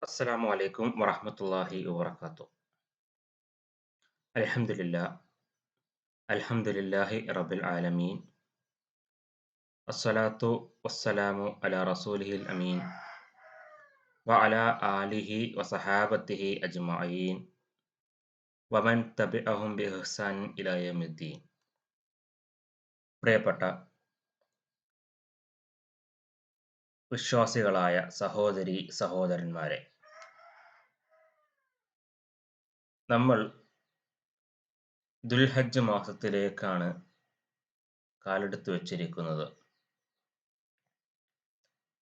السلام عليكم ورحمة الله وبركاته الحمد لله الحمد لله رب العالمين الصلاة والسلام على رسوله الأمين وعلى آله وصحابته أجمعين ومن تبعهم بإحسان إلى يوم الدين പ്രിയപ്പെട്ട വിശ്വാസികളായ സഹോദരി സഹോദരന്മാരെ നമ്മൾ ദുൽഹജ്ജ് മാസത്തിലേക്കാണ് കാലെടുത്ത് വച്ചിരിക്കുന്നത്.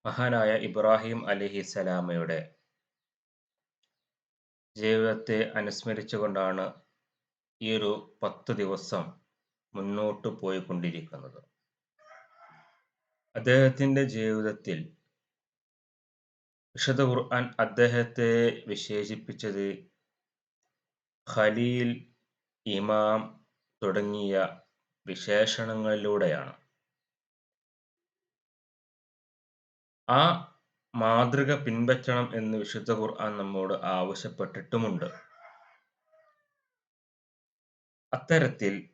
മഹാനായ ഇബ്രാഹിം അലിഹി സലാമയുടെ ജീവിതത്തെ അനുസ്മരിച്ചുകൊണ്ടാണ് ഈ ഒരു പത്ത് ദിവസം മുന്നോട്ട് പോയിക്കൊണ്ടിരിക്കുന്നത്. അദ്ദേഹത്തിന്റെ ജീവിതത്തിൽ വിശുദ്ധ ഖുർആൻ അദ്ദേഹത്തെ വിശേഷിപ്പിച്ചത് ഖലീൽ ഇമാം തുടങ്ങിയ വിശേഷണങ്ങളിലൂടെയാണ്. ആ മാതൃക പിൻപറ്റണം എന്ന് വിശുദ്ധ ഖുർആൻ നമ്മോട് ആവശ്യപ്പെട്ടിട്ടുമുണ്ട്. അത്തരത്തിൽ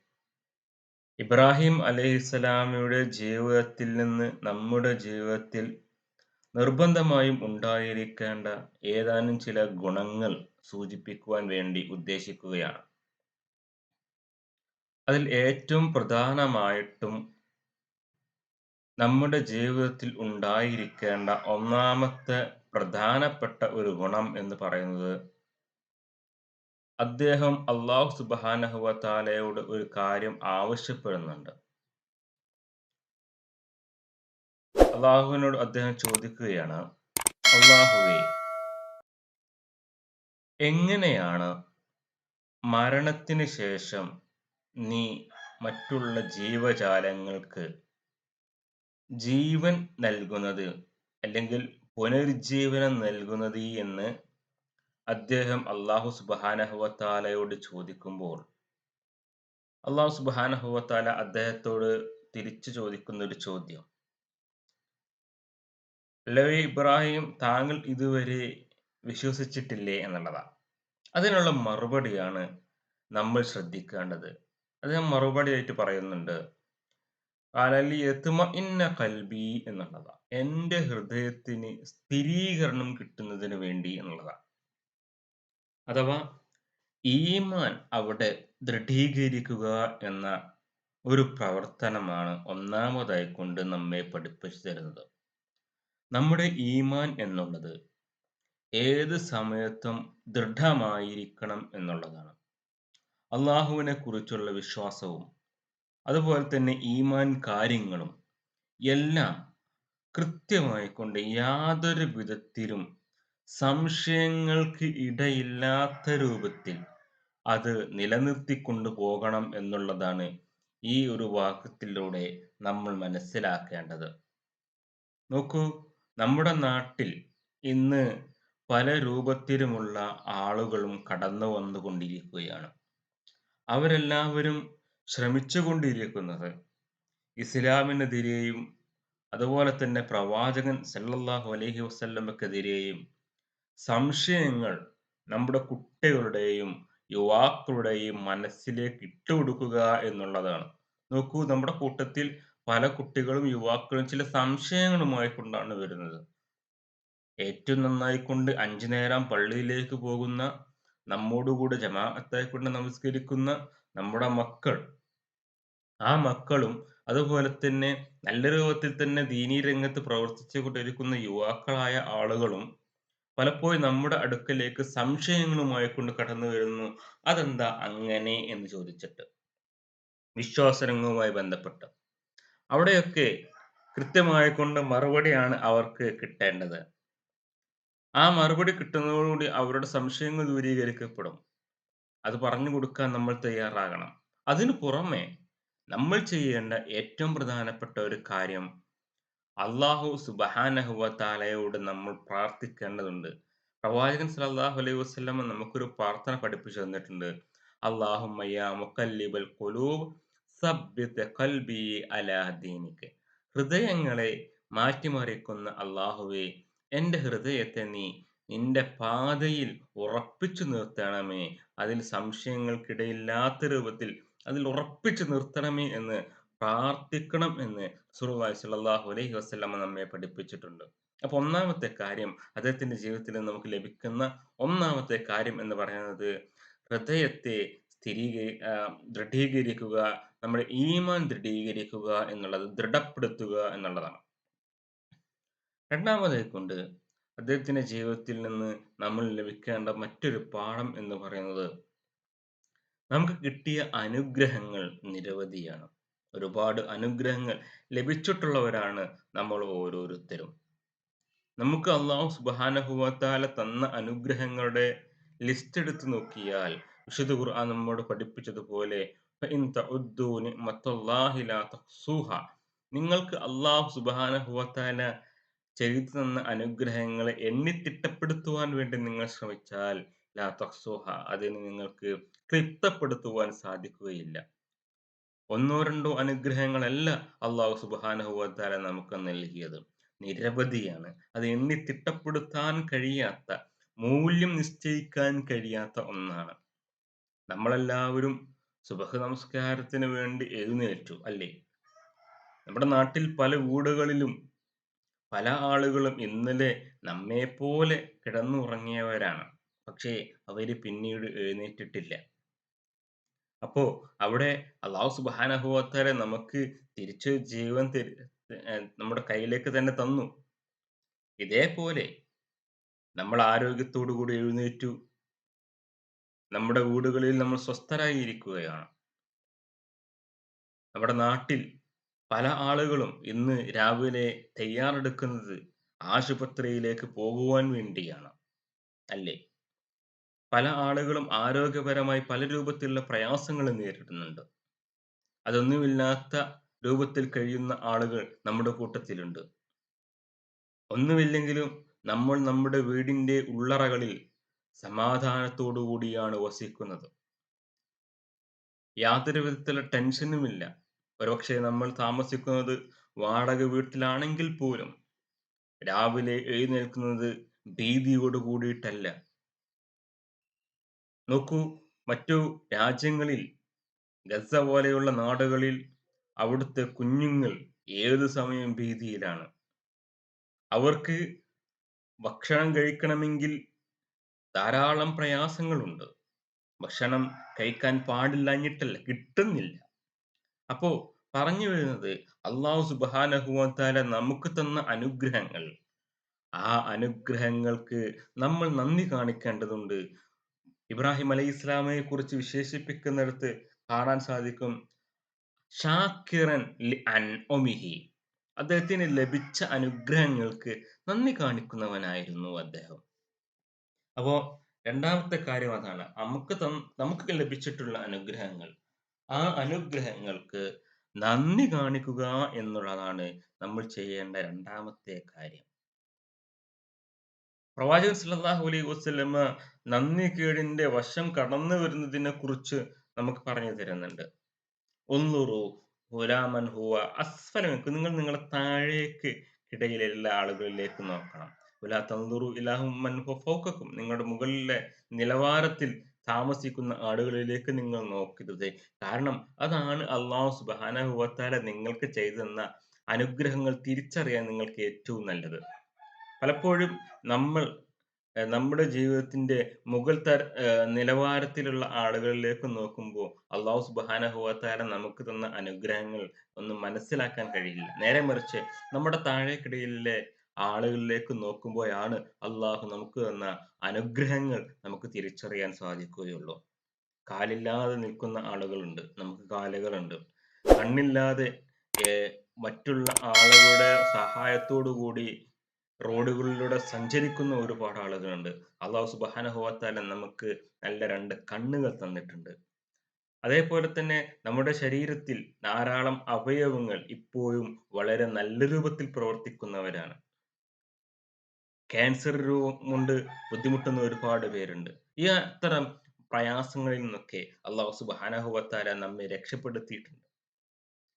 ഇബ്രാഹിം അലൈഹിസ്സലാമിയുടെ ജീവിതത്തിൽ നിന്ന് നമ്മുടെ ജീവിതത്തിൽ നിർബന്ധമായും ഉണ്ടായിരിക്കേണ്ട ഏതാനും ചില ഗുണങ്ങൾ സൂചിപ്പിക്കുവാൻ വേണ്ടി ഉദ്ദേശിക്കുകയാണ്. അതിൽ ഏറ്റവും പ്രധാനമായിട്ടും നമ്മുടെ ജീവിതത്തിൽ ഉണ്ടായിരിക്കേണ്ട ഒന്നാമത്തെ പ്രധാനപ്പെട്ട ഒരു ഗുണം എന്ന് പറയുന്നത് അദ്ദേഹം അള്ളാഹു സുബാനഹുവത്താലയോട് ഒരു കാര്യം ആവശ്യപ്പെടുന്നുണ്ട്. അള്ളാഹുവിനോട് അദ്ദേഹം ചോദിക്കുകയാണ് അള്ളാഹുവേ എങ്ങനെയാണ് മരണത്തിന് ശേഷം നീ മറ്റുള്ള ജീവജാലങ്ങൾക്ക് ജീവൻ നൽകുന്നത് അല്ലെങ്കിൽ പുനരുജ്ജീവനം നൽകുന്നത് എന്ന് അദ്ദേഹം അള്ളാഹു സുബാനഹുവത്താലയോട് ചോദിക്കുമ്പോൾ അള്ളാഹു സുബാനഹുവത്താല അദ്ദേഹത്തോട് തിരിച്ചു ചോദിക്കുന്ന ഒരു ചോദ്യം. ലവി ഇബ്രാഹിം താങ്കൾ ഇതുവരെ വിശ്വസിച്ചിട്ടില്ലേ? എന്നുള്ളതാണ് അതിനുള്ള മറുപടിയാണ് നമ്മൾ ശ്രദ്ധിക്കേണ്ടത്. അത് മറുപടിയായിട്ട് പറയുന്നുണ്ട്. അലലി എത്തുമ ഇന്ന കൽബി എന്നുള്ളതാണ് എന്റെ ഹൃദയത്തിന് സ്ഥിരീകരണം കിട്ടുന്നതിന് വേണ്ടി എന്നുള്ളതാണ് അഥവാ ഈമാൻ അവിടെ ദൃഢീകരിക്കുക എന്ന ഒരു പ്രവർത്തനമാണ് ഒന്നാമതായി കൊണ്ട് നമ്മെ പഠിപ്പിച്ചു തരുന്നത്. നമ്മുടെ ഈമാൻ എന്നുള്ളത് ഏത് സമയത്തും ദൃഢമായിരിക്കണം എന്നുള്ളതാണ്. അള്ളാഹുവിനെ കുറിച്ചുള്ള വിശ്വാസവും അതുപോലെ തന്നെ ഈമാൻ കാര്യങ്ങളും എല്ലാം കൃത്യമായി കൊണ്ട് യാതൊരു വിധത്തിലും സംശയങ്ങൾക്ക് ഇടയില്ലാത്ത രൂപത്തിൽ അത് നിലനിർത്തിക്കൊണ്ടു പോകണം എന്നുള്ളതാണ് ഈ ഒരു വാക്യത്തിലൂടെ നമ്മൾ മനസ്സിലാക്കേണ്ടത്. നോക്കൂ നമ്മുടെ നാട്ടിൽ ഇന്ന് പല രൂപത്തിലുമുള്ള ആളുകളും കടന്നു വന്നുകൊണ്ടിരിക്കുകയാണ്. അവരെല്ലാവരും ശ്രമിച്ചുകൊണ്ടിരിക്കുന്നത് ഇസ്ലാമിനെതിരെയും അതുപോലെ തന്നെ പ്രവാചകൻ സല്ലല്ലാഹു അലൈഹി വസല്ലമക്കെതിരെയും സംശയങ്ങൾ നമ്മുടെ കുട്ടികളുടെയും യുവാക്കളുടെയും മനസ്സിലേക്ക് ഇട്ടുകൊടുക്കുക എന്നുള്ളതാണ്. നോക്കൂ നമ്മുടെ കൂട്ടത്തിൽ പല കുട്ടികളും യുവാക്കളും ചില സംശയങ്ങളുമായി കൊണ്ടാണ് വരുന്നത്. ഏറ്റവും നന്നായി കൊണ്ട് അഞ്ചു നേരം പള്ളിയിലേക്ക് പോകുന്ന നമ്മോടുകൂടെ കൊണ്ട് നമസ്കരിക്കുന്ന നമ്മുടെ മക്കൾ. ആ മക്കളും അതുപോലെ തന്നെ നല്ല രൂപത്തിൽ തന്നെ ദീനീ രംഗത്ത് പ്രവർത്തിച്ചു കൊണ്ടിരിക്കുന്ന യുവാക്കളായ ആളുകളും പലപ്പോഴും നമ്മുടെ അടുക്കലേക്ക് സംശയങ്ങളുമായി കൊണ്ട് കടന്നു വരുന്നു. അതെന്താ അങ്ങനെ എന്ന് ചോദിച്ചിട്ട്. വിശ്വാസരംഗവുമായി ബന്ധപ്പെട്ട്. അവിടെയൊക്കെ കൃത്യമായി കൊണ്ട് മറുപടിയാണ് അവർക്ക് കിട്ടേണ്ടത്. ആ മറുപടി കിട്ടുന്നതോടുകൂടി അവരുടെ സംശയങ്ങൾ ദൂരീകരിക്കപ്പെടും. അത് പറഞ്ഞു കൊടുക്കാൻ നമ്മൾ തയ്യാറാകണം. അതിനു പുറമെ നമ്മൾ ചെയ്യേണ്ട ഏറ്റവും പ്രധാനപ്പെട്ട ഒരു കാര്യം അള്ളാഹു സുബഹാനഹുവ താലയോട് നമ്മൾ പ്രാർത്ഥിക്കേണ്ടതുണ്ട്. പ്രവാചകൻ സലാഹു അലൈഹി വസ്ലമ നമുക്കൊരു പ്രാർത്ഥന പഠിപ്പിച്ചു തന്നിട്ടുണ്ട്. അള്ളാഹു മുക്കല്ലിബൽ ഖുലൂബ് സബ്ബിത് ഖൽബി അലാ ഹൃദയങ്ങളെ മാറ്റിമറിക്കുന്ന അള്ളാഹുവേ എന്റെ ഹൃദയത്തെ നീ നിന്റെ പാതയിൽ ഉറപ്പിച്ചു നിർത്തണമേ അതിൽ സംശയങ്ങൾക്കിടയില്ലാത്ത രൂപത്തിൽ അതിൽ ഉറപ്പിച്ചു നിർത്തണമേ എന്ന് പ്രാർത്ഥിക്കണം എന്ന് റസൂലുള്ളാഹി സല്ലാഹു അലൈഹി വസ്ലമ നമ്മെ പഠിപ്പിച്ചിട്ടുണ്ട്. അപ്പൊ ഒന്നാമത്തെ കാര്യം അദ്ദേഹത്തിന്റെ ജീവിതത്തിൽ നമുക്ക് ലഭിക്കുന്ന ഒന്നാമത്തെ കാര്യം എന്ന് പറയുന്നത് ഹൃദയത്തെ സ്ഥിരീകരി ദൃഢീകരിക്കുക, നമ്മുടെ ഈമാൻ ദൃഢീകരിക്കുക എന്നുള്ളത് ദൃഢപ്പെടുത്തുക എന്നുള്ളതാണ്. രണ്ടാമതായി കൊണ്ട് അദ്ദേഹത്തിന്റെ ജീവിതത്തിൽ നിന്ന് നമ്മൾ ലഭിക്കേണ്ട മറ്റൊരു പാഠം എന്ന് പറയുന്നത് നമുക്ക് കിട്ടിയ അനുഗ്രഹങ്ങൾ നിരവധിയാണ്. ഒരുപാട് അനുഗ്രഹങ്ങൾ ലഭിച്ചിട്ടുള്ളവരാണ് നമ്മൾ ഓരോരുത്തരും. നമുക്ക് അള്ളാഹു തആല തന്ന അനുഗ്രഹങ്ങളുടെ ലിസ്റ്റ് എടുത്ത് നോക്കിയാൽ വിശുദ്ധ ഖുർആൻ നമ്മോട് പഠിപ്പിച്ചതുപോലെ നിങ്ങൾക്ക് അള്ളാഹു തആല ചെയ്തു തന്ന അനുഗ്രഹങ്ങളെ എണ്ണിത്തിട്ടപ്പെടുത്തുവാൻ വേണ്ടി നിങ്ങൾ ശ്രമിച്ചാൽ ലാ അതിന് നിങ്ങൾക്ക് തൃപ്തപ്പെടുത്തുവാൻ സാധിക്കുകയില്ല. ഒന്നോ രണ്ടോ അനുഗ്രഹങ്ങളല്ല അള്ളാഹു തആല നമുക്ക് നൽകിയത്. നിരവധിയാണ്. അത് എണ്ണി തിട്ടപ്പെടുത്താൻ കഴിയാത്ത, മൂല്യം നിശ്ചയിക്കാൻ കഴിയാത്ത ഒന്നാണ്. നമ്മളെല്ലാവരും സുബഹ നമസ്കാരത്തിന് വേണ്ടി എഴുന്നേറ്റു അല്ലേ? നമ്മുടെ നാട്ടിൽ പല വീടുകളിലും പല ആളുകളും ഇന്നലെ നമ്മെപ്പോലെ കിടന്നുറങ്ങിയവരാണ്. പക്ഷേ അവർ പിന്നീട് എഴുന്നേറ്റിട്ടില്ല. അപ്പോ അവിടെ അള്ളാഹു തആല നമുക്ക് തിരിച്ചു ജീവൻ നമ്മുടെ കയ്യിലേക്ക് തന്നെ തന്നു. ഇതേപോലെ നമ്മൾ ആരോഗ്യത്തോടു കൂടി എഴുന്നേറ്റു. നമ്മുടെ വീടുകളിൽ നമ്മൾ സ്വസ്ഥരായി ഇരിക്കുകയാണ്. നമ്മുടെ നാട്ടിൽ പല ആളുകളും ഇന്ന് രാവിലെ തയ്യാറെടുക്കുന്നത് ആശുപത്രിയിലേക്ക് പോകുവാൻ വേണ്ടിയാണ്. അല്ലേ? പല ആളുകളും ആരോഗ്യപരമായി പല രൂപത്തിലുള്ള പ്രയാസങ്ങൾ നേരിടുന്നുണ്ട്. അതൊന്നുമില്ലാത്ത രൂപത്തിൽ കഴിയുന്ന ആളുകൾ നമ്മുടെ കൂട്ടത്തിലുണ്ട്. ഒന്നുമില്ലെങ്കിലും നമ്മൾ നമ്മുടെ വീടിന്റെ ഉള്ളറകളിൽ സമാധാനത്തോടു കൂടിയാണ് വസിക്കുന്നത്. യാതൊരു വിധത്തിലുള്ള ടെൻഷനുമില്ല. ഒരുപക്ഷേ നമ്മൾ താമസിക്കുന്നത് വാടക വീട്ടിലാണെങ്കിൽ പോലും രാവിലെ എഴുന്നേൽക്കുന്നത് ഭീതിയോട് കൂടിയിട്ടല്ല. നോക്കൂ മറ്റു രാജ്യങ്ങളിൽ ഗസ പോലെയുള്ള നാടുകളിൽ അവിടുത്തെ കുഞ്ഞുങ്ങൾ ഏത് സമയം ഭീതിയിലാണ്. അവർക്ക് ഭക്ഷണം കഴിക്കണമെങ്കിൽ ധാരാളം പ്രയാസങ്ങളുണ്ട്. ഭക്ഷണം കഴിക്കാൻ പാടില്ലാഞ്ഞിട്ടല്ല, കിട്ടുന്നില്ല. അപ്പോ പറഞ്ഞു വരുന്നത് അള്ളാഹു തആല നമുക്ക് തന്ന അനുഗ്രഹങ്ങൾ, ആ അനുഗ്രഹങ്ങൾക്ക് നമ്മൾ നന്ദി കാണിക്കേണ്ടതുണ്ട്. ഇബ്രാഹിം അലൈഹി ഇസ്ലാമയെ കുറിച്ച് വിശേഷിപ്പിക്കുന്നിടത്ത് കാണാൻ സാധിക്കും ഷാക്കിറൻ ഒമിഹി അദ്ദേഹത്തിന് ലഭിച്ച അനുഗ്രഹങ്ങൾക്ക് നന്ദി കാണിക്കുന്നവനായിരുന്നു അദ്ദേഹം. അപ്പോ രണ്ടാമത്തെ കാര്യം അതാണ്. നമുക്ക് നമുക്ക് ലഭിച്ചിട്ടുള്ള അനുഗ്രഹങ്ങൾ, ആ അനുഗ്രഹങ്ങൾക്ക് നന്ദി കാണിക്കുക എന്നുള്ളതാണ് നമ്മൾ ചെയ്യേണ്ട രണ്ടാമത്തെ കാര്യം. പ്രവാചകൻ സല്ലാഹു അലൈഹി വസല്ലമ നന്ദികേടിന്റെ വശം കടന്നു വരുന്നതിനെ കുറിച്ച് നമുക്ക് പറഞ്ഞു തരുന്നുണ്ട്. ഒന്നുറു ഹുലാമൻ മൻ ഹുവ അസ്ഫല മിൻകും നിങ്ങൾ നിങ്ങളുടെ താഴേക്ക് ഇടയിലുള്ള ആളുകളിലേക്ക് നോക്കണം. ഇലാ മൻ ഹുവ നിങ്ങളുടെ മുകളിലെ നിലവാരത്തിൽ താമസിക്കുന്ന ആടുകളിലേക്ക് നിങ്ങൾ നോക്കരുത്. കാരണം അതാണ് അള്ളാഹു തആല നിങ്ങൾക്ക് ചെയ്തെന്ന അനുഗ്രഹങ്ങൾ തിരിച്ചറിയാൻ നിങ്ങൾക്ക് ഏറ്റവും നല്ലത്. പലപ്പോഴും നമ്മൾ നമ്മുടെ ജീവിതത്തിന്റെ മുകൾ തര നിലവാരത്തിലുള്ള ആളുകളിലേക്ക് നോക്കുമ്പോൾ അള്ളാഹു തആല നമുക്ക് തന്ന അനുഗ്രഹങ്ങൾ ഒന്നും മനസ്സിലാക്കാൻ കഴിയില്ല. നേരെ മറിച്ച് നമ്മുടെ താഴേക്കിടയിലെ ആളുകളിലേക്ക് നോക്കുമ്പോഴാണ് അള്ളാഹു നമുക്ക് തന്ന അനുഗ്രഹങ്ങൾ നമുക്ക് തിരിച്ചറിയാൻ സാധിക്കുകയുള്ളൂ. കാലില്ലാതെ നിൽക്കുന്ന ആളുകളുണ്ട്. നമുക്ക് കാലുകളുണ്ട്. കണ്ണില്ലാതെ മറ്റുള്ള ആളുകളുടെ സഹായത്തോടു കൂടി റോഡുകളിലൂടെ സഞ്ചരിക്കുന്ന ഒരുപാട് ആളുകളുണ്ട്. അള്ളാഹു സുബാന വ നമുക്ക് നല്ല രണ്ട് കണ്ണുകൾ തന്നിട്ടുണ്ട്. അതേപോലെ തന്നെ നമ്മുടെ ശരീരത്തിൽ ധാരാളം അവയവങ്ങൾ ഇപ്പോഴും വളരെ നല്ല രൂപത്തിൽ പ്രവർത്തിക്കുന്നവരാണ്. ക്യാൻസർ രോഗം കൊണ്ട് ബുദ്ധിമുട്ടുന്ന ഒരുപാട് പേരുണ്ട്. ഈ അത്തരം പ്രയാസങ്ങളിൽ നിന്നൊക്കെ അള്ളാഹു തആല നമ്മെ രക്ഷപ്പെടുത്തിയിട്ടുണ്ട്.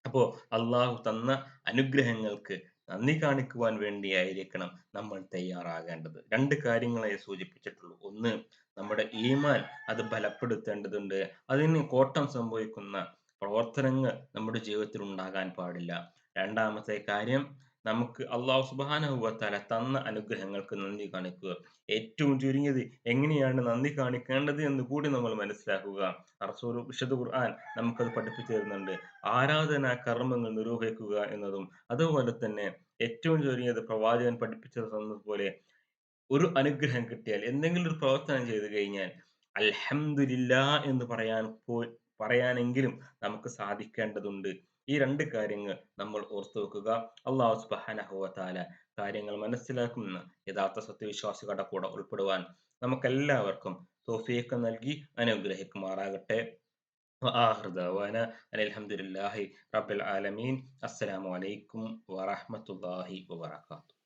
അപ്പോ അള്ളാഹു തന്ന അനുഗ്രഹങ്ങൾക്ക് നന്ദി കാണിക്കുവാൻ വേണ്ടിയായിരിക്കണം നമ്മൾ തയ്യാറാകേണ്ടത് രണ്ട് കാര്യങ്ങളെ സൂചിപ്പിച്ചിട്ടുള്ളൂ ഒന്ന് നമ്മുടെ ഈമാൻ അത് ബലപ്പെടുത്തേണ്ടതുണ്ട് അതിന് കോട്ടം സംഭവിക്കുന്ന പ്രവർത്തനങ്ങൾ നമ്മുടെ ജീവിതത്തിൽ ഉണ്ടാകാൻ പാടില്ല രണ്ടാമത്തെ കാര്യം നമുക്ക് അള്ളാഹു തആല തന്ന അനുഗ്രഹങ്ങൾക്ക് നന്ദി കാണിക്കുക. ഏറ്റവും ചുരുങ്ങിയത് എങ്ങനെയാണ് നന്ദി കാണിക്കേണ്ടത് എന്ന് കൂടി നമ്മൾ മനസ്സിലാക്കുക. അറസൂർ വിശുദ്ധ ഖുർആൻ നമുക്കത് പഠിപ്പിച്ചു തരുന്നുണ്ട്. ആരാധന കർമ്മങ്ങൾ നിർവഹിക്കുക എന്നതും അതുപോലെ തന്നെ ഏറ്റവും ചുരുങ്ങിയത് പ്രവാചകൻ പഠിപ്പിച്ചത് തന്നതുപോലെ ഒരു അനുഗ്രഹം കിട്ടിയാൽ എന്തെങ്കിലും ഒരു പ്രവർത്തനം ചെയ്തു കഴിഞ്ഞാൽ അൽഹംദുലില്ലാ എന്ന് പറയാൻ പോ പറയാനെങ്കിലും നമുക്ക് സാധിക്കേണ്ടതുണ്ട്. ഈ രണ്ട് കാര്യങ്ങൾ നമ്മൾ ഓർത്തു വെക്കുക. അള്ളാഹു സുബാനഹുവത്താല കാര്യങ്ങൾ മനസ്സിലാക്കുന്ന യഥാർത്ഥ സത്യവിശ്വാസികളുടെ കൂടെ ഉൾപ്പെടുവാൻ നമുക്കെല്ലാവർക്കും തോഫിയൊക്കെ നൽകി അനുഗ്രഹിക്കുമാറാകട്ടെ. അലഹമുല്ലാഹി റബ്ബിൽ ആലമീൻ. അസ്സലാമലൈക്കും വാഹമത്തല്ലാഹി വാത്തു